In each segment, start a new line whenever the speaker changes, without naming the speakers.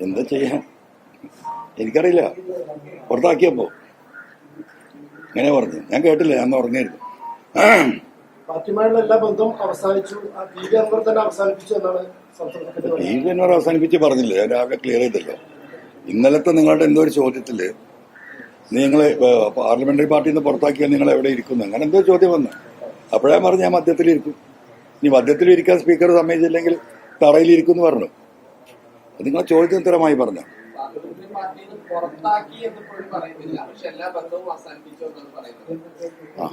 എന്താ ചെയ്യാൻ എനിക്കറിയില്ല. പുറത്താക്കിയപ്പോ. അങ്ങനെ പറഞ്ഞു. ഞാൻ കേട്ടില്ല. ഞാൻ ഉറങ്ങിയിരുന്നു.
ടി വി അൻവർ അവസാനിപ്പിച്ചു
പറഞ്ഞില്ലേ? ഞാൻ ആകെ ക്ലിയർ ചെയ്തല്ലോ. ഇന്നലത്തെ നിങ്ങളുടെ എന്തോ ഒരു ചോദ്യത്തിൽ നിങ്ങൾ പാർലമെന്ററി പാർട്ടിയിൽ നിന്ന് പുറത്താക്കിയാൽ നിങ്ങൾ എവിടെ ഇരിക്കുന്നു? അങ്ങനെ എന്തോ ചോദ്യം വന്നു. അപ്പോഴാ പറഞ്ഞു ഞാൻ മധ്യത്തിലിരിക്കും ഇനി മധ്യത്തിലിരിക്കാൻ സ്പീക്കർ സമ്മതിച്ചില്ലെങ്കിൽ തറയിലിരിക്കും എന്ന് പറഞ്ഞു. നിങ്ങളെ ചോദ്യത്തിന് ഉത്തരമായി പറഞ്ഞു? ആ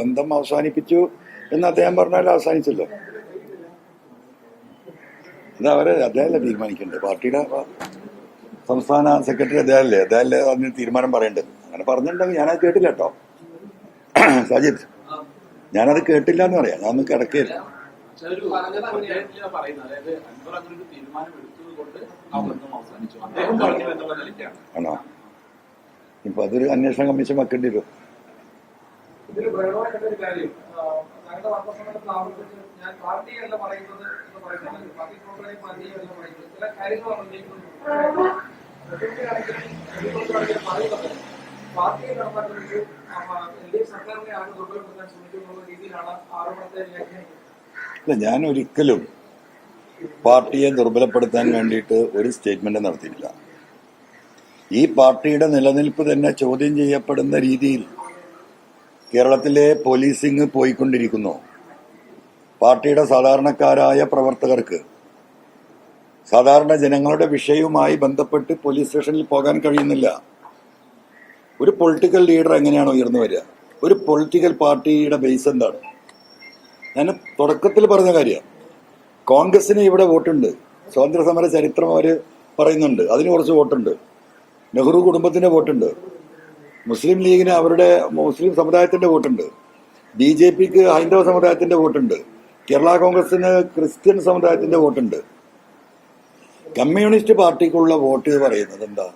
ബന്ധം അവസാനിപ്പിച്ചു എന്ന് അദ്ദേഹം പറഞ്ഞാൽ അവസാനിച്ചല്ലോ. അത് അവരെ അദ്ദേഹമല്ലേ തീരുമാനിക്കേണ്ടത്? പാർട്ടിയുടെ സംസ്ഥാന സെക്രട്ടറി അദ്ദേഹമല്ലേ അദ്ദേഹമല്ലേ അതിന് തീരുമാനം പറയേണ്ടത്? അങ്ങനെ പറഞ്ഞിട്ടുണ്ടെങ്കിൽ ഞാനത് കേട്ടില്ല കേട്ടോ. സജിത് ഞാനത് കേട്ടില്ല എന്ന് പറയാം. ഞാനൊന്നും കിടക്കുകയില്ല
ചിലര് പറഞ്ഞത്
പറയുന്നത്. അതായത് അൻവർ അങ്ങനെ ഒരു തീരുമാനം എടുത്തത് കൊണ്ട് ആ ബന്ധം അവസാനിച്ചു. അദ്ദേഹം പറഞ്ഞു എന്നുള്ള നിലയ്ക്കാണ്.
ആണോ? ഇപ്പൊ അതൊരു അന്വേഷണ കമ്മീഷൻ വെക്കേണ്ടി വരും. ാണ്
പ്രകടമായിട്ടുള്ള ഒരു കാര്യം ഞങ്ങളുടെ ആവർത്തിച്ച് ഞാൻ പാർട്ടിയല്ല പറയുന്നത് എന്ന് പറയുന്നത് പാർട്ടി പ്രോഗ്രാം പാർട്ടിയല്ല പറയുന്നത്. ചില കാര്യങ്ങൾ പറഞ്ഞിരിക്കുന്നു പറയുന്നത് പാർട്ടിയെ നടപ്പാക്കുന്നത് എൽ ഡി എഫ് സർക്കാരിനെയാണ് ദുർബലപ്പെടുത്താൻ ശ്രമിക്കുന്ന രീതിയിലാണ് ആരോപണത്തെ വ്യാഖ്യാനിക്കുന്നത്.
ഞാൻ ഒരിക്കലും പാർട്ടിയെ ദുർബലപ്പെടുത്താൻ വേണ്ടിയിട്ട് ഒരു സ്റ്റേറ്റ്മെന്റ് നടത്തിയിട്ടില്ല. ഈ പാർട്ടിയുടെ നിലനിൽപ്പ് തന്നെ ചോദ്യം ചെയ്യപ്പെടുന്ന രീതിയിൽ കേരളത്തിലെ പോലീസിംഗ് പോയിക്കൊണ്ടിരിക്കുന്നു. പാർട്ടിയുടെ സാധാരണക്കാരായ പ്രവർത്തകർക്ക് സാധാരണ ജനങ്ങളുടെ വിഷയവുമായി ബന്ധപ്പെട്ട് പോലീസ് സ്റ്റേഷനിൽ പോകാൻ കഴിയുന്നില്ല. ഒരു പൊളിറ്റിക്കൽ ലീഡർ എങ്ങനെയാണ് ഉയർന്നു വരിക? ഒരു പൊളിറ്റിക്കൽ പാർട്ടിയുടെ ബേസ് എന്താണ്? ഞാൻ തുടക്കത്തിൽ പറഞ്ഞ കാര്യം. കോൺഗ്രസിന് ഇവിടെ വോട്ടുണ്ട്. സ്വാതന്ത്ര്യ സമര ചരിത്രം അവർ പറയുന്നുണ്ട്. അതിന് കുറച്ച് വോട്ടുണ്ട്. നെഹ്റു കുടുംബത്തിന്റെ വോട്ടുണ്ട്. മുസ്ലിം ലീഗിന് അവരുടെ മുസ്ലിം സമുദായത്തിന്റെ വോട്ടുണ്ട്. ബി ജെ പിക്ക് ഹൈന്ദവ സമുദായത്തിന്റെ വോട്ടുണ്ട്. കേരള കോൺഗ്രസിന് ക്രിസ്ത്യൻ സമുദായത്തിന്റെ വോട്ടുണ്ട്. കമ്മ്യൂണിസ്റ്റ് പാർട്ടിക്കുള്ള വോട്ട് പറയുന്നത് എന്താ?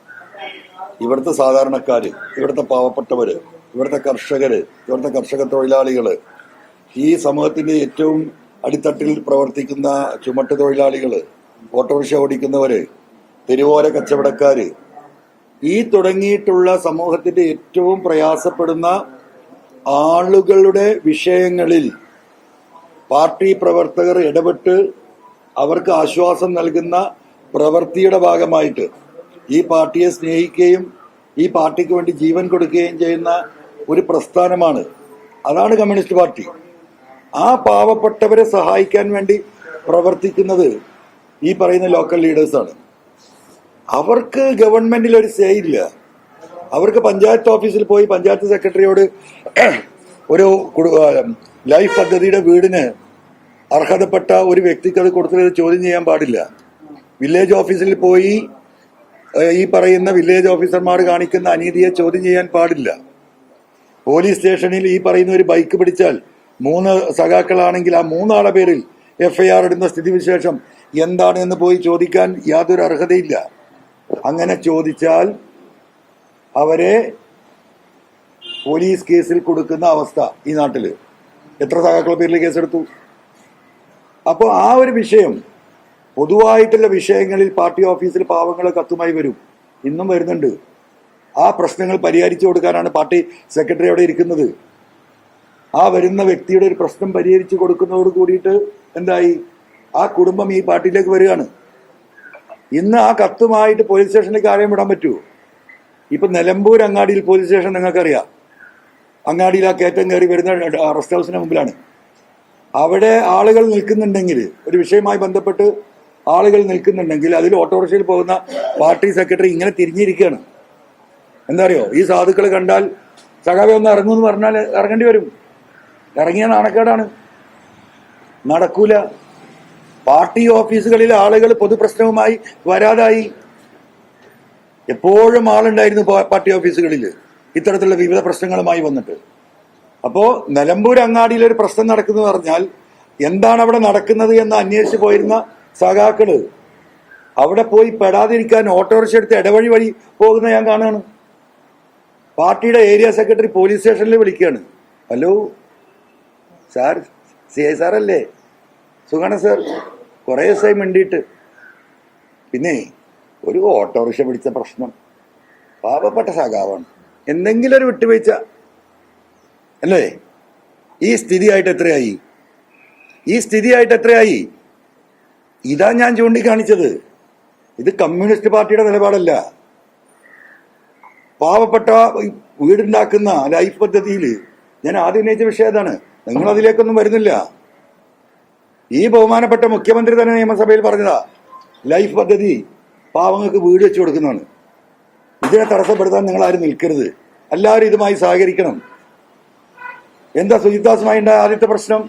ഇവിടുത്തെ സാധാരണക്കാർ ഇവിടുത്തെ പാവപ്പെട്ടവർ ഇവിടുത്തെ കർഷകർ ഇവിടുത്തെ കർഷക തൊഴിലാളികൾ ഈ സമൂഹത്തിന്റെ ഏറ്റവും അടിത്തട്ടിൽ പ്രവർത്തിക്കുന്ന ചുമട്ട് തൊഴിലാളികൾ ഓട്ടോറിക്ഷ ഓടിക്കുന്നവര് തെരുവോര കച്ചവടക്കാര് ഈ തുടങ്ങിയിട്ടുള്ള സമൂഹത്തിന്റെ ഏറ്റവും പ്രയാസപ്പെടുന്ന ആളുകളുടെ വിഷയങ്ങളിൽ പാർട്ടി പ്രവർത്തകർ ഇടപെട്ട് അവർക്ക് ആശ്വാസം നൽകുന്ന പ്രവൃത്തിയുടെ ഭാഗമായിട്ട് ഈ പാർട്ടിയെ സ്നേഹിക്കുകയും ഈ പാർട്ടിക്ക് വേണ്ടി ജീവൻ കൊടുക്കുകയും ചെയ്യുന്ന ഒരു പ്രസ്ഥാനമാണ്. അതാണ് കമ്മ്യൂണിസ്റ്റ് പാർട്ടി. ആ പാവപ്പെട്ടവരെ സഹായിക്കാൻ വേണ്ടി പ്രവർത്തിക്കുന്നത് ഈ പറയുന്ന ലോക്കൽ ലീഡേഴ്സാണ് അവർക്ക് ഗവൺമെന്റിൽ ഒരു സേ ഇല്ല. അവർക്ക് പഞ്ചായത്ത് ഓഫീസിൽ പോയി പഞ്ചായത്ത് സെക്രട്ടറിയോട് ഒരു ലൈഫ് പദ്ധതിയുടെ വീടിന് അർഹതപ്പെട്ട ഒരു വ്യക്തിക്ക് അത് കൊടുത്തത് ചോദ്യം ചെയ്യാൻ പാടില്ല. വില്ലേജ് ഓഫീസിൽ പോയി ഈ പറയുന്ന വില്ലേജ് ഓഫീസർമാർ കാണിക്കുന്ന അനീതിയെ ചോദ്യം ചെയ്യാൻ പാടില്ല. പോലീസ് സ്റ്റേഷനിൽ ഈ പറയുന്ന ഒരു ബൈക്ക് പിടിച്ചാൽ മൂന്ന് സഖാക്കളാണെങ്കിൽ ആ മൂന്നാളെ പേരിൽ എഫ് ഐ ആർ ഇടുന്ന സ്ഥിതിവിശേഷം എന്താണ് എന്ന് പോയി ചോദിക്കാൻ യാതൊരു അർഹതയില്ല. അങ്ങനെ ചോദിച്ചാൽ അവരെ പോലീസ് കേസിൽ കൊടുക്കുന്ന അവസ്ഥ ഈ നാട്ടിൽ എത്ര സഖാക്കളുടെ പേരിൽ കേസെടുത്തു? അപ്പോൾ ആ ഒരു വിഷയം പൊതുവായിട്ടുള്ള വിഷയങ്ങളിൽ പാർട്ടി ഓഫീസിൽ പാവങ്ങൾ കത്തുമായി വരും. ഇന്നും വരുന്നുണ്ട്. ആ പ്രശ്നങ്ങൾ പരിഹരിച്ചു കൊടുക്കാനാണ് പാർട്ടി സെക്രട്ടറി അവിടെ ഇരിക്കുന്നത്. ആ വരുന്ന വ്യക്തിയുടെ ഒരു പ്രശ്നം പരിഹരിച്ചു കൊടുക്കുന്നതോട് കൂടിയിട്ട് എന്തായി? ആ കുടുംബം ഈ പാർട്ടിയിലേക്ക് വരികയാണ്. ഇന്ന് ആ കത്തുമായിട്ട് പോലീസ് സ്റ്റേഷനിലേക്ക് ആരെയും വിടാൻ പറ്റുമോ? ഇപ്പൊ നിലമ്പൂർ അങ്ങാടിയിൽ പോലീസ് സ്റ്റേഷൻ നിങ്ങൾക്കറിയാം. അങ്ങാടിയിൽ ആ കയറ്റം കയറി വരുന്ന റെസ്റ്റ് ഹൗസിന് മുമ്പിലാണ്. അവിടെ ആളുകൾ നിൽക്കുന്നുണ്ടെങ്കിൽ ഒരു വിഷയവുമായി ബന്ധപ്പെട്ട് ആളുകൾ നിൽക്കുന്നുണ്ടെങ്കിൽ അതിൽ ഓട്ടോറിക്ഷയിൽ പോകുന്ന പാർട്ടി സെക്രട്ടറി ഇങ്ങനെ തിരിഞ്ഞിരിക്കുകയാണ്. എന്താ അറിയോ? ഈ സാധുക്കൾ കണ്ടാൽ സഖാവെ ഒന്ന് ഇറങ്ങുമെന്ന് പറഞ്ഞാൽ ഇറങ്ങേണ്ടി വരും. ഇറങ്ങിയ നാണക്കേടാണ്. നടക്കൂല. പാർട്ടി ഓഫീസുകളിൽ ആളുകൾ പൊതുപ്രശ്നവുമായി വരാതായി. എപ്പോഴും ആളുണ്ടായിരുന്നു പാർട്ടി ഓഫീസുകളിൽ ഇത്തരത്തിലുള്ള വിവിധ പ്രശ്നങ്ങളുമായി വന്നിട്ട്. അപ്പോ നിലമ്പൂർ അങ്ങാടിയിൽ ഒരു പ്രശ്നം നടക്കുന്നു പറഞ്ഞാൽ എന്താണ് അവിടെ നടക്കുന്നത് എന്ന് അന്വേഷിച്ച് പോയിരുന്ന സഖാക്കൾ. അവിടെ പോയി പെടാതിരിക്കാൻ ഓട്ടോറിക്ഷ എടുത്ത് ഇടവഴി വഴി പോകുന്ന ഞാൻ കാണുകയാണ്. പാർട്ടിയുടെ ഏരിയ സെക്രട്ടറി പോലീസ് സ്റ്റേഷനിൽ വിളിക്കുകയാണ്. ഹലോ സാർ സി ഐ സാറല്ലേ സുഖാണ് സാർ. കുറേ ദിവസമായി മിണ്ടിയിട്ട്. പിന്നെ ഒരു ഓട്ടോറിക്ഷ പിടിച്ച പ്രശ്നം. പാവപ്പെട്ട സഖാവാണ് എന്തെങ്കിലും ഒരു വിട്ടുവീഴ്ച. അല്ലേ? ഈ സ്ഥിതിയായിട്ട് എത്രയായി? ഈ സ്ഥിതിയായിട്ട് എത്രയായി? ഇതാ ഞാൻ ചൂണ്ടിക്കാണിച്ചത്. ഇത് കമ്മ്യൂണിസ്റ്റ് പാർട്ടിയുടെ നിലപാടല്ല. പാവപ്പെട്ട വീടുണ്ടാക്കുന്ന ലൈഫ് പദ്ധതിയിൽ ഞാൻ ആദ്യം ഉന്നയിച്ച വിഷയം അതാണ്. നിങ്ങൾ അതിലേക്കൊന്നും വരുന്നില്ല. ഈ ബഹുമാനപ്പെട്ട മുഖ്യമന്ത്രി തന്നെ നിയമസഭയിൽ പറഞ്ഞതാ ലൈഫ് പദ്ധതി പാവങ്ങൾക്ക് വീട് വെച്ചു കൊടുക്കുന്നതാണ്. ഇതിനെ തടസ്സപ്പെടുത്താൻ നിങ്ങൾ ആരും നിൽക്കരുത്. എല്ലാവരും ഇതുമായി സഹകരിക്കണം. എന്താ സുജിത്ദാസുമായി ഉണ്ടായ ആദ്യത്തെ പ്രശ്നം?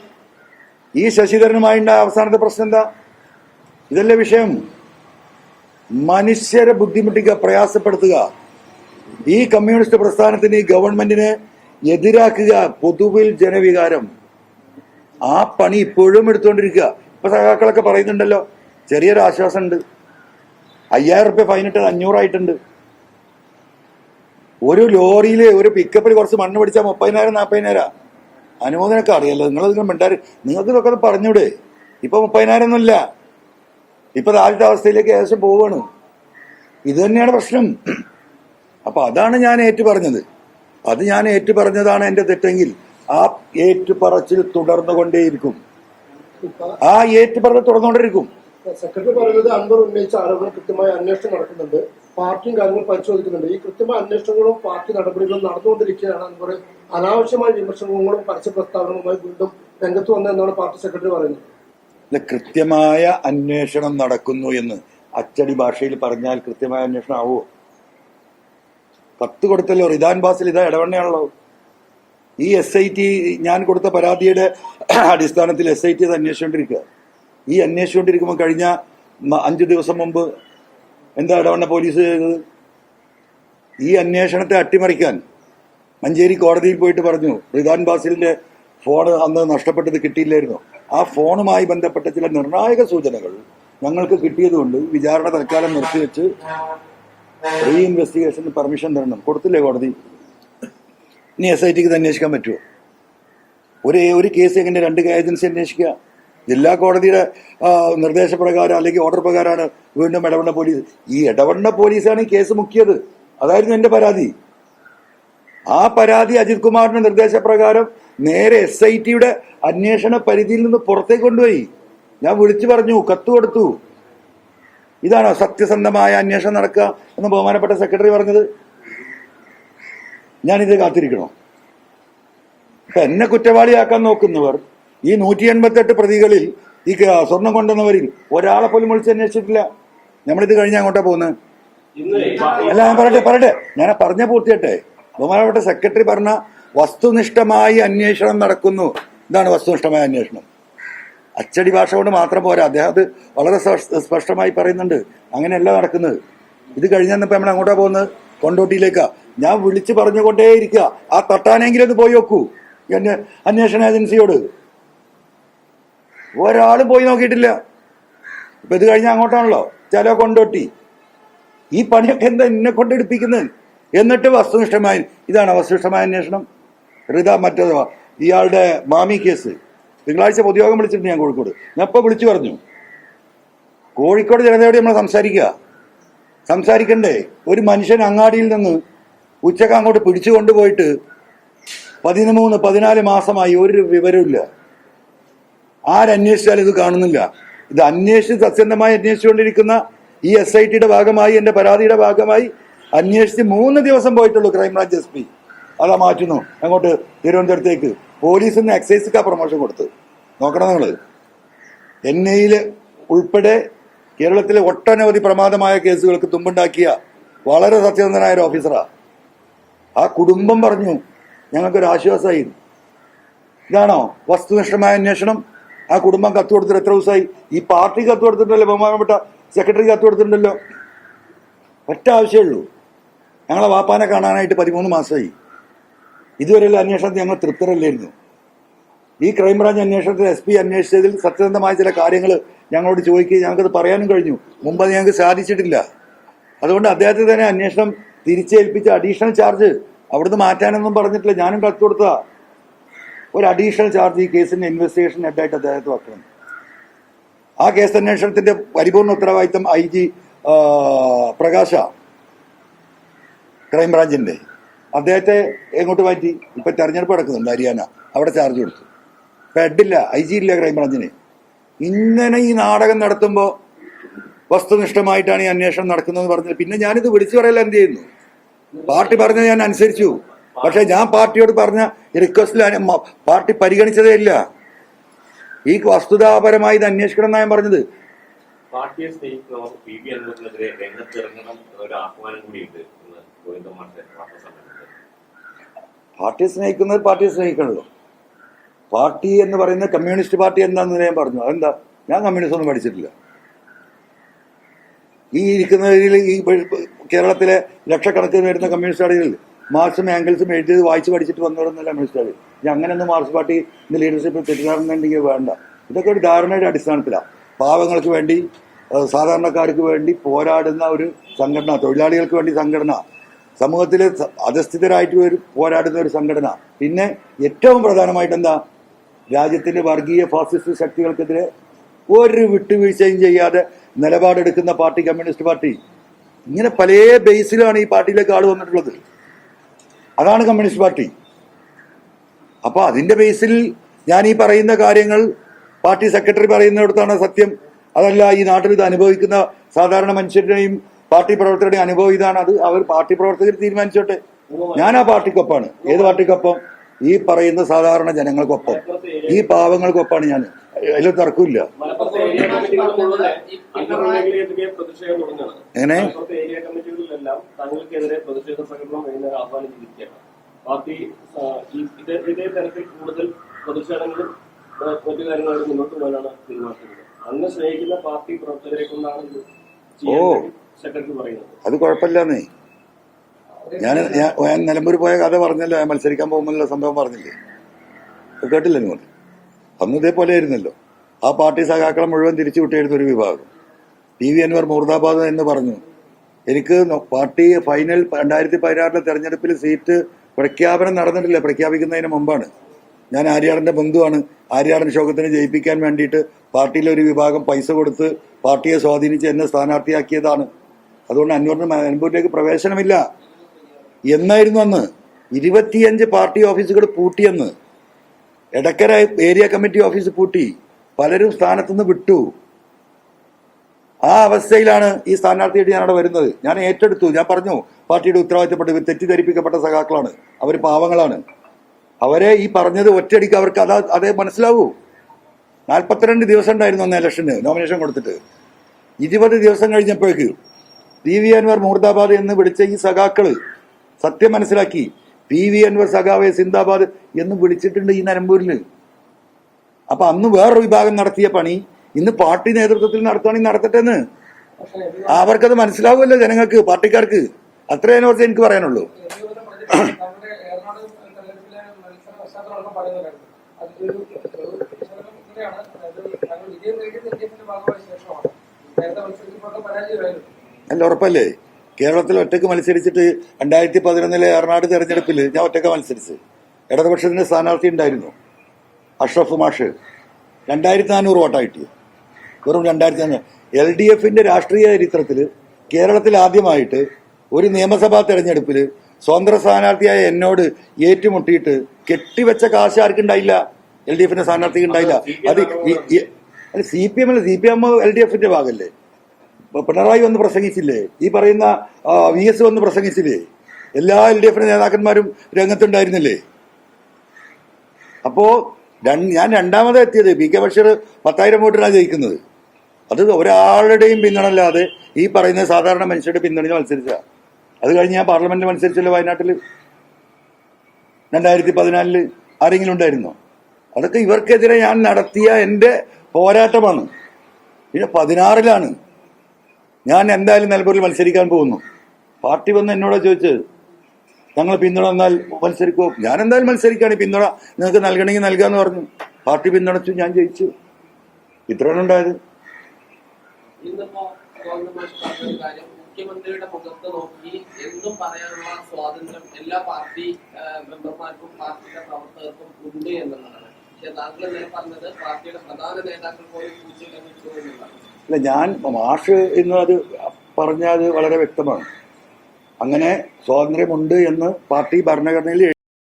ഈ ശശിധരനുമായി ഉണ്ടായ അവസാനത്തെ പ്രശ്നം എന്താ? ഇതല്ലേ വിഷയം? മനുഷ്യരെ ബുദ്ധിമുട്ടിക്കുക പ്രയാസപ്പെടുത്തുക. ഈ കമ്മ്യൂണിസ്റ്റ് പ്രസ്ഥാനത്തിന് ഈ ഗവൺമെന്റിന് എതിരാക്കുക പൊതുവിൽ ജനവികാരം. ആ പണി ഇപ്പോഴും എടുത്തുകൊണ്ടിരിക്കുക ഇപ്പൊ സഖാക്കളൊക്കെ പറയുന്നുണ്ടല്ലോ ചെറിയൊരു ആശ്വാസം ഉണ്ട് അയ്യായിരം റുപ്യ ഫൈനിട്ടത് അഞ്ഞൂറായിട്ടുണ്ട്. ഒരു ലോറിയിൽ ഒരു പിക്കപ്പിൽ കുറച്ച് മണ്ണ് പിടിച്ചാൽ മുപ്പതിനായിരം നാൽപ്പതിനായിരം അനുമോദനൊക്കെ അറിയാലോ? ഇതിന് മിണ്ടാറ് നിങ്ങൾക്ക് ഇതൊക്കെ പറഞ്ഞൂടെ? ഇപ്പൊ മുപ്പതിനായിരം ഒന്നുമില്ല ഇപ്പൊ ആദ്യത്തെ അവസ്ഥയിലേക്ക് ഏകദേശം പോവാണ്. ഇത് തന്നെയാണ് പ്രശ്നം. അപ്പൊ അതാണ് ഞാൻ ഏറ്റു പറഞ്ഞത്. അത് ഞാൻ ഏറ്റുപറഞ്ഞതാണ് എന്റെ തെറ്റെങ്കിൽ. ആ ഏറ്റുപറച്ചിൽ തുടർന്നുകൊണ്ടേയിരിക്കും. ആ ഏറ്റുപറച്ചിൽ തുടർന്നുകൊണ്ടിരിക്കും.
സെക്രട്ടറി പറയുന്നത് അൻവർ ഉന്നയിച്ച ആരോപണം കൃത്യമായ അന്വേഷണം നടക്കുന്നുണ്ട്. പാർട്ടിയും കാര്യങ്ങൾ പരിശോധിക്കുന്നുണ്ട്. ഈ കൃത്യമായ അന്വേഷണങ്ങളും പാർട്ടി നടപടികളും നടന്നുകൊണ്ടിരിക്കുകയാണ് അൻവർ. അനാവശ്യമായ വിമർശനങ്ങളും പരസ്യ പ്രസ്താവനകളുമായി വീണ്ടും രംഗത്ത് വന്നതെന്നാണ് പാർട്ടി സെക്രട്ടറി പറയുന്നത്.
കൃത്യമായ അന്വേഷണം നടക്കുന്നു എന്ന് അച്ചടി ഭാഷയിൽ പറഞ്ഞാൽ കൃത്യമായ അന്വേഷണം ആവുമോ? കത്ത് കൊടുത്തല്ലോ റിദാൻ ബാസിൽ ഇതാ ഇടവണ്ണയാണല്ലോ. ഈ എസ് ഐ ടി ഞാൻ കൊടുത്ത പരാതിയുടെ അടിസ്ഥാനത്തിൽ എസ് ഐ ടി അത് അന്വേഷിച്ചുകൊണ്ടിരിക്കുക ഈ അന്വേഷിച്ചുകൊണ്ടിരിക്കുമ്പോൾ കഴിഞ്ഞ അഞ്ച് ദിവസം മുമ്പ് എന്താ ഇടവണ്ണ പോലീസ് ചെയ്തത്? ഈ അന്വേഷണത്തെ അട്ടിമറിക്കാൻ മഞ്ചേരി കോടതിയിൽ പോയിട്ട് പറഞ്ഞു റിദാൻ ബാസിലിന്റെ ഫോൺ അന്ന് നഷ്ടപ്പെട്ടത് കിട്ടിയില്ലായിരുന്നു. ആ ഫോണുമായി ബന്ധപ്പെട്ട ചില നിർണായക സൂചനകൾ ഞങ്ങൾക്ക് കിട്ടിയതുകൊണ്ട് വിചാരണ തൽക്കാലം നിർത്തിവെച്ച് റീ ഇൻവെസ്റ്റിഗേഷന് പെർമിഷൻ തരണം. കൊടുത്തില്ലേ കോടതി? ഇനി എസ് ഐ ടിക്ക് ഇത് അന്വേഷിക്കാൻ പറ്റുമോ ഒരു ഒരു കേസ് എങ്ങനെ രണ്ട് ഏജൻസി അന്വേഷിക്കുക? ജില്ലാ കോടതിയുടെ നിർദ്ദേശപ്രകാരം അല്ലെങ്കിൽ ഓർഡർ പ്രകാരമാണ് വീണ്ടും ഇടപെടുന്ന പോലീസ് ഈ ഇടപെടുന്ന പോലീസാണ് ഈ കേസ് മുക്കിയത്. അതായിരുന്നു എന്റെ പരാതി. ആ പരാതി അജിത് കുമാറിന്റെ നിർദ്ദേശപ്രകാരം നേരെ എസ് ഐ ടിയുടെ അന്വേഷണ പരിധിയിൽ നിന്ന് പുറത്തേക്ക് കൊണ്ടുപോയി. ഞാൻ വിളിച്ചു പറഞ്ഞു കത്ത് കൊടുത്തു. ഇതാണോ സത്യസന്ധമായ അന്വേഷണം നടക്കുക എന്ന് ബഹുമാനപ്പെട്ട സെക്രട്ടറി പറഞ്ഞത്? ഞാനിത് കാത്തിരിക്കണോ? ഇപ്പൊ എന്നെ കുറ്റവാളിയാക്കാൻ നോക്കുന്നവർ ഈ നൂറ്റി എൺപത്തെട്ട് പ്രതികളിൽ ഈ സ്വർണം കൊണ്ടുവന്നവരിൽ ഒരാളെ പോലും വിളിച്ച് അന്വേഷിച്ചിട്ടില്ല. നമ്മളിത് കഴിഞ്ഞ് അങ്ങോട്ടാ പോകുന്നത്. അല്ല ഞാൻ പറയട്ടെ പറയട്ടെ. ഞാൻ പറഞ്ഞ പൂർത്തിയട്ടെ. ബഹുമാനപ്പെട്ട സെക്രട്ടറി പറഞ്ഞ വസ്തുനിഷ്ഠമായി അന്വേഷണം നടക്കുന്നു. ഇതാണ് വസ്തുനിഷ്ഠമായ അന്വേഷണം. അച്ചടി ഭാഷ കൊണ്ട് മാത്രം പോരാ. അദ്ദേഹം അത് വളരെ സ്പഷ്- സ്പഷ്ടമായി പറയുന്നുണ്ട്. അങ്ങനെയല്ല നടക്കുന്നത്. ഇത് കഴിഞ്ഞപ്പോ നമ്മൾ അങ്ങോട്ടാ പോകുന്നത്? കൊണ്ടോട്ടിയിലേക്കാ. ഞാൻ വിളിച്ചു പറഞ്ഞുകൊണ്ടേയിരിക്കുക ആ തട്ടാനെങ്കിലും ഒന്ന് പോയി നോക്കൂ. അന്വേഷണ ഏജൻസിയോട്. ഒരാളും പോയി നോക്കിയിട്ടില്ല. ഇപ്പൊ ഇത് കഴിഞ്ഞ അങ്ങോട്ടാണല്ലോ. ചില കൊണ്ടോട്ടി. ഈ പണിയൊക്കെ എന്താ എന്നെ കൊണ്ട് എടുപ്പിക്കുന്നത്? എന്നിട്ട് വസ്തുനിഷ്ഠമായ. ഇതാണ് വസ്തുനിഷ്ഠമായ അന്വേഷണം. ഹൃദ മറ്റേതോ? ഇയാളുടെ മാമി കേസ്. തിങ്കളാഴ്ച പൊതുയോഗം വിളിച്ചിട്ടുണ്ട് ഞാൻ കോഴിക്കോട്. ഞാൻ ഇപ്പൊ വിളിച്ചു പറഞ്ഞു. കോഴിക്കോട് ജനതയോട് നമ്മൾ സംസാരിക്കുക. സംസാരിക്കണ്ടേ? ഒരു മനുഷ്യൻ അങ്ങാടിയിൽ നിന്ന് ഉച്ചയ്ക്ക് അങ്ങോട്ട് പിടിച്ചു കൊണ്ടുപോയിട്ട് പതിമൂന്ന് പതിനാല് മാസമായി ഒരു വിവരമില്ല ആരന്വേഷിച്ചാലും ഇത് കാണുന്നില്ല. ഇത് അന്വേഷിച്ച് സത്യസന്ധമായി അന്വേഷിച്ചുകൊണ്ടിരിക്കുന്ന ഈ എസ് ഐ ടിയുടെ ഭാഗമായി എന്റെ പരാതിയുടെ ഭാഗമായി അന്വേഷിച്ച് മൂന്ന് ദിവസം പോയിട്ടുള്ളൂ ക്രൈംബ്രാഞ്ച് എസ് പി അതാ മാറ്റുന്നു. അങ്ങോട്ട് തിരുവനന്തപുരത്തേക്ക്. പോലീസിൽ നിന്ന് എക്സൈസിക്കാ പ്രൊമോഷൻ കൊടുത്ത് നോക്കണം നിങ്ങൾ എൻ ഐയിൽ ഉൾപ്പെടെ കേരളത്തിലെ ഒട്ടനവധി പ്രമാദമായ കേസുകൾക്ക് തുമ്പുണ്ടാക്കിയ വളരെ സത്യസന്ധനായ ഒരു ഓഫീസറാ ആ. കുടുംബം പറഞ്ഞു ഞങ്ങൾക്കൊരു ആശ്വാസമായി. ഇതാണോ? വസ്തുനിഷ്ഠമായ അന്വേഷണം. ആ കുടുംബം കത്ത് കൊടുത്തിട്ട് എത്ര ദിവസമായി? ഈ പാർട്ടി കത്ത് കൊടുത്തിട്ടുണ്ടല്ലോ ബഹുമാനപ്പെട്ട സെക്രട്ടറി കത്ത് കൊടുത്തിട്ടുണ്ടല്ലോ. ഒറ്റ ആവശ്യമുള്ളൂ ഞങ്ങളെ വാപ്പാനെ കാണാനായിട്ട് പതിമൂന്ന് മാസമായി. ഇതുവരെയുള്ള അന്വേഷണത്തിൽ ഞങ്ങൾ തൃപ്തരല്ലായിരുന്നു. ഈ ക്രൈംബ്രാഞ്ച് അന്വേഷണത്തിൽ എസ് പി അന്വേഷിച്ചതിൽ സത്യസന്ധമായ ചില കാര്യങ്ങൾ ഞങ്ങളോട് ചോദിക്കുകയും ഞങ്ങൾക്കത് പറയാനും കഴിഞ്ഞു. മുമ്പ് അത് ഞങ്ങൾക്ക് സാധിച്ചിട്ടില്ല. അതുകൊണ്ട് അദ്ദേഹത്തെ തന്നെ അന്വേഷണം തിരിച്ചേൽപ്പിച്ച അഡീഷണൽ ചാർജ് അവിടുന്ന് മാറ്റാനൊന്നും പറഞ്ഞിട്ടില്ല. ഞാനും കത്ത് കൊടുത്തതാ. ഒരു അഡീഷണൽ ചാർജ് ഈ കേസിന്റെ ഇൻവെസ്റ്റിഗേഷൻ ഹെഡായിട്ട് അദ്ദേഹത്തെ വെക്കണം. ആ കേസ് അന്വേഷണത്തിന്റെ പരിപൂർണ ഉത്തരവാദിത്തം ഐ ജി പ്രകാശ. ക്രൈംബ്രാഞ്ചിന്റെ. അദ്ദേഹത്തെ എങ്ങോട്ട് മാറ്റി? ഇപ്പൊ തെരഞ്ഞെടുപ്പ് നടക്കുന്നുണ്ട് ഹരിയാന. അവിടെ ചാർജ് കൊടുത്തു. ഹെഡില്ല ഐ ജി ഇല്ല ക്രൈംബ്രാഞ്ചിന്. ഇങ്ങനെ ഈ നാടകം നടത്തുമ്പോൾ വസ്തുനിഷ്ഠമായിട്ടാണ് ഈ അന്വേഷണം നടക്കുന്നതെന്ന് പറഞ്ഞത്. പിന്നെ ഞാനിത് വിളിച്ചു പറയല എന്ത് ചെയ്യുന്നു? പാർട്ടി പറഞ്ഞത് ഞാൻ അനുസരിച്ചു. പക്ഷെ ഞാൻ പാർട്ടിയോട് പറഞ്ഞ റിക്വസ്റ്റിൽ പാർട്ടി പരിഗണിച്ചതേ ഇല്ല. ഈ വസ്തുതാപരമായി ഇത് അന്വേഷിക്കണം എന്നാണ് ഞാൻ പറഞ്ഞത്.
പാർട്ടിയെ രംഗത്തിറങ്ങണം ആഹ്വാനം കൂടിയുണ്ട്
പാർട്ടിയെ സ്നേഹിക്കുന്നത് പാർട്ടിയെ സ്നേഹിക്കണല്ലോ. പാർട്ടി എന്ന് പറയുന്നത് കമ്മ്യൂണിസ്റ്റ് പാർട്ടി എന്താണെന്ന് ഞാൻ പറഞ്ഞു. അതെന്താ? ഞാൻ കമ്മ്യൂണിസ്റ്റ് ഒന്നും പഠിച്ചിട്ടില്ല. ഈ ഇരിക്കുന്നതിൽ ഈ കേരളത്തിലെ ലക്ഷക്കണക്കിന് വരുന്ന കമ്മ്യൂണിസ്റ്റ് പാർട്ടികളിൽ മാർക്സും ആംഗിൾസും എഴുതിയത് വായിച്ച് പഠിച്ചിട്ട് വന്നവരൊന്നല്ല കമ്മ്യൂണിസ്റ്റ് പാർട്ടി. ഞാൻ അങ്ങനെയൊന്നും മാർക്സ് പാർട്ടി ഇന്ന് ലീഡർഷിപ്പിൽ തെറ്റിദ്ധാരണുണ്ടെങ്കിൽ വേണ്ട. ഇതൊക്കെ ഒരു ധാരണയുടെ അടിസ്ഥാനത്തിലാണ് പാവങ്ങൾക്ക് വേണ്ടി സാധാരണക്കാർക്ക് വേണ്ടി പോരാടുന്ന ഒരു സംഘടന തൊഴിലാളികൾക്ക് വേണ്ടി സംഘടന. സമൂഹത്തിലെ സ- അധസ്ഥിതരായിട്ട് ഒരു പോരാടുന്ന ഒരു സംഘടന. പിന്നെ ഏറ്റവും പ്രധാനമായിട്ട് എന്താ? രാജ്യത്തിന്റെ വർഗീയ ഫാസിസ്റ്റ് ശക്തികൾക്കെതിരെ ഒരു വിട്ടുവീഴ്ചയും ചെയ്യാതെ നിലപാടെടുക്കുന്ന പാർട്ടി കമ്മ്യൂണിസ്റ്റ് പാർട്ടി. ഇങ്ങനെ പല ബേസിലാണ് ഈ പാർട്ടിയിലേക്ക് ആൾ വന്നിട്ടുള്ളത്. അതാണ് കമ്മ്യൂണിസ്റ്റ് പാർട്ടി. അപ്പൊ അതിന്റെ ബേസിൽ ഞാൻ ഈ പറയുന്ന കാര്യങ്ങൾ പാർട്ടി സെക്രട്ടറി പറയുന്നിടത്താണ് സത്യം. അതല്ല ഈ നാട്ടിൽ ഇത് അനുഭവിക്കുന്ന സാധാരണ മനുഷ്യരുടെയും പാർട്ടി പ്രവർത്തകരുടെ അനുഭവം ഇതാണ്. അത് അവർ പാർട്ടി പ്രവർത്തകർ തീരുമാനിച്ചോട്ടെ. ഞാൻ ആ പാർട്ടിക്കൊപ്പാണ് ഏത് പാർട്ടിക്കൊപ്പം? ഈ പറയുന്ന സാധാരണ ജനങ്ങൾക്കൊപ്പം. ഈ പാവങ്ങൾക്കൊപ്പാണ് ഞാൻ. അതിൽ തർക്കമില്ല. എങ്ങനെ? ഓ. അത് കുഴപ്പമില്ലെന്നേ. ഞാൻ ഞാൻ നിലമ്പൂർ പോയ കഥ പറഞ്ഞല്ലോ. ഞാൻ മത്സരിക്കാൻ പോകുമ്പോഴുള്ള സംഭവം പറഞ്ഞില്ലേ? കേട്ടില്ല നിങ്ങൾ? അന്ന് ഇതേപോലെ ആയിരുന്നല്ലോ. ആ പാർട്ടി സഖാക്കളെ മുഴുവൻ തിരിച്ചു വിട്ടിരുന്ന ഒരു വിഭാഗം. പി വി അൻവർ മുർദാബാദ് എന്ന് പറഞ്ഞു. എനിക്ക് പാർട്ടി ഫൈനൽ രണ്ടായിരത്തി പതിനാറിലെ തെരഞ്ഞെടുപ്പിൽ സീറ്റ് പ്രഖ്യാപനം നടന്നിട്ടില്ല. പ്രഖ്യാപിക്കുന്നതിന് മുമ്പാണ്. ഞാൻ ആര്യാടന്റെ ബന്ധുവാണ്. ആര്യാടൻ ശോകത്തിനെ ജയിപ്പിക്കാൻ വേണ്ടിയിട്ട് പാർട്ടിയിലെ ഒരു വിഭാഗം പൈസ കൊടുത്ത് പാർട്ടിയെ സ്വാധീനിച്ച് എന്നെ സ്ഥാനാർത്ഥിയാക്കിയതാണ് അതുകൊണ്ട് അന്വറിന് നിലമ്പൂരിലേക്ക് പ്രവേശനമില്ല. എന്നായിരുന്നു അന്ന് ഇരുപത്തിയഞ്ച് പാർട്ടി ഓഫീസുകൾ പൂട്ടിയെന്ന്. എടക്കര ഏരിയ കമ്മിറ്റി ഓഫീസ് പൂട്ടി. പലരും സ്ഥാനത്തുനിന്ന് വിട്ടു. ആ അവസ്ഥയിലാണ് ഈ സ്ഥാനാർത്ഥിയായിട്ട് ഞാൻ അവിടെ വരുന്നത്. ഞാൻ ഏറ്റെടുത്തു. ഞാൻ പറഞ്ഞു പാർട്ടിയുടെ ഉത്തരവാദിത്തപ്പെട്ട് തെറ്റിദ്ധരിപ്പിക്കപ്പെട്ട സഖാക്കളാണ്. അവർ പാവങ്ങളാണ്. അവരെ ഈ പറഞ്ഞത് ഒറ്റയടിക്ക് അവർക്ക് അതാ അതേ മനസ്സിലാവൂ. നാൽപ്പത്തിരണ്ട് ദിവസം ഉണ്ടായിരുന്നു അന്ന് ഇലക്ഷന് നോമിനേഷൻ കൊടുത്തിട്ട്. ഇരുപത് ദിവസം കഴിഞ്ഞപ്പോഴേക്ക് പി വി അൻവർ മുർദാബാദ് എന്ന് വിളിച്ച ഈ സഖാക്കൾ സത്യം മനസ്സിലാക്കി. പി വി അൻവർ സഖാവെ സിന്ദാബാദ് എന്ന് വിളിച്ചിട്ടുണ്ട് ഈ നിലമ്പൂരിൽ അപ്പൊ അന്ന് വേറൊരു വിഭാഗം നടത്തിയ പണി. ഇന്ന് പാർട്ടി നേതൃത്വത്തിൽ നടത്തുകയാണെങ്കിൽ നടത്തട്ടെന്ന്. അവർക്കത് മനസ്സിലാവുമല്ലോ ജനങ്ങൾക്ക് പാർട്ടിക്കാർക്ക്. അത്രയും കുറച്ച് എനിക്ക് പറയാനുള്ളൂ.
നേരത്തെ മത്സരിച്ചപ്പോൾ പരാജയമായിരുന്നു
അല്ല ഉറപ്പല്ലേ? കേരളത്തിൽ ഒറ്റയ്ക്ക് മത്സരിച്ചിട്ട് രണ്ടായിരത്തി പതിനൊന്നിലെ എറണാട് തെരഞ്ഞെടുപ്പിൽ ഞാൻ ഒറ്റയ്ക്ക് മത്സരിച്ച് ഇടതുപക്ഷത്തിന്റെ സ്ഥാനാർത്ഥി ഉണ്ടായിരുന്നു. അഷ്റഫ് മാഷ്. രണ്ടായിരത്തി നാനൂറ് വോട്ടാണ് കിട്ടിയത്. വെറും രണ്ടായിരത്തി നാനൂറ് എൽ ഡി എഫിന്റെ രാഷ്ട്രീയ ചരിത്രത്തിൽ കേരളത്തിൽ ആദ്യമായിട്ട് ഒരു നിയമസഭാ തെരഞ്ഞെടുപ്പിൽ സ്വതന്ത്ര സ്ഥാനാർത്ഥിയായ എന്നോട് ഏറ്റുമുട്ടിയിട്ട് കെട്ടിവെച്ച കാശ് ആർക്കുണ്ടായില്ല എൽ ഡി എഫിന്റെ സ്ഥാനാർത്ഥിക്ക് ഉണ്ടായില്ല. അത് സി പി എം അല്ല C P M L D എഫിന്റെ ഭാഗമല്ലേ പിണറായി വന്ന് പ്രസംഗിച്ചില്ലേ? ഈ പറയുന്ന വി എസ് വന്ന് പ്രസംഗിച്ചില്ലേ? എല്ലാ എൽ ഡി എഫിന്റെ നേതാക്കന്മാരും രംഗത്തുണ്ടായിരുന്നില്ലേ? അപ്പോ ഞാൻ രണ്ടാമത് എത്തിയത് പി കെ ബഷീർ പത്തായിരം വോട്ടിനാണ് ജയിക്കുന്നത്. അത് ഒരാളുടെയും പിന്തുണല്ലാതെ ഈ പറയുന്ന സാധാരണ മനുഷ്യരുടെ പിന്തുണ മത്സരിച്ച. അത് കഴിഞ്ഞ് ഞാൻ പാർലമെന്റിൽ മത്സരിച്ചല്ലോ വയനാട്ടിൽ. രണ്ടായിരത്തി പതിനാലിൽ ആരെങ്കിലും ഉണ്ടായിരുന്നോ? അതൊക്കെ ഇവർക്കെതിരെ ഞാൻ നടത്തിയ എന്റെ പോരാട്ടമാണ്. പിന്നെ പതിനാറിലാണ് ഞാൻ എന്തായാലും നിലമ്പൂരിൽ മത്സരിക്കാൻ പോകുന്നു. പാർട്ടി വന്ന് എന്നോട് ചോദിച്ചത്. ഞങ്ങൾ പിന്തുണ എന്നാൽ മത്സരിക്കുമോ ഞാൻ എന്തായാലും മത്സരിക്കുകയാണ് പിന്തുണ നിങ്ങൾക്ക് നൽകണമെങ്കിൽ നൽകാന്ന് പറഞ്ഞു. പാർട്ടി പിന്തുണച്ചു ഞാൻ ജയിച്ചു. ഇത്രയാണ് ഉണ്ടായത്.
മുഖ്യമന്ത്രിയുടെ നോക്കി സ്വാതന്ത്ര്യം എല്ലാ പാർട്ടി പാർട്ടിയുടെ ഉണ്ട് പറഞ്ഞത് പാർട്ടിയുടെ
അല്ല ഞാൻ മാഷ് ഇന്ന് അത് പറഞ്ഞാൽ വളരെ വ്യക്തമാണ്. അങ്ങനെ സ്വാതന്ത്ര്യമുണ്ട് എന്ന് പാർട്ടി ഭരണഘടനയിൽ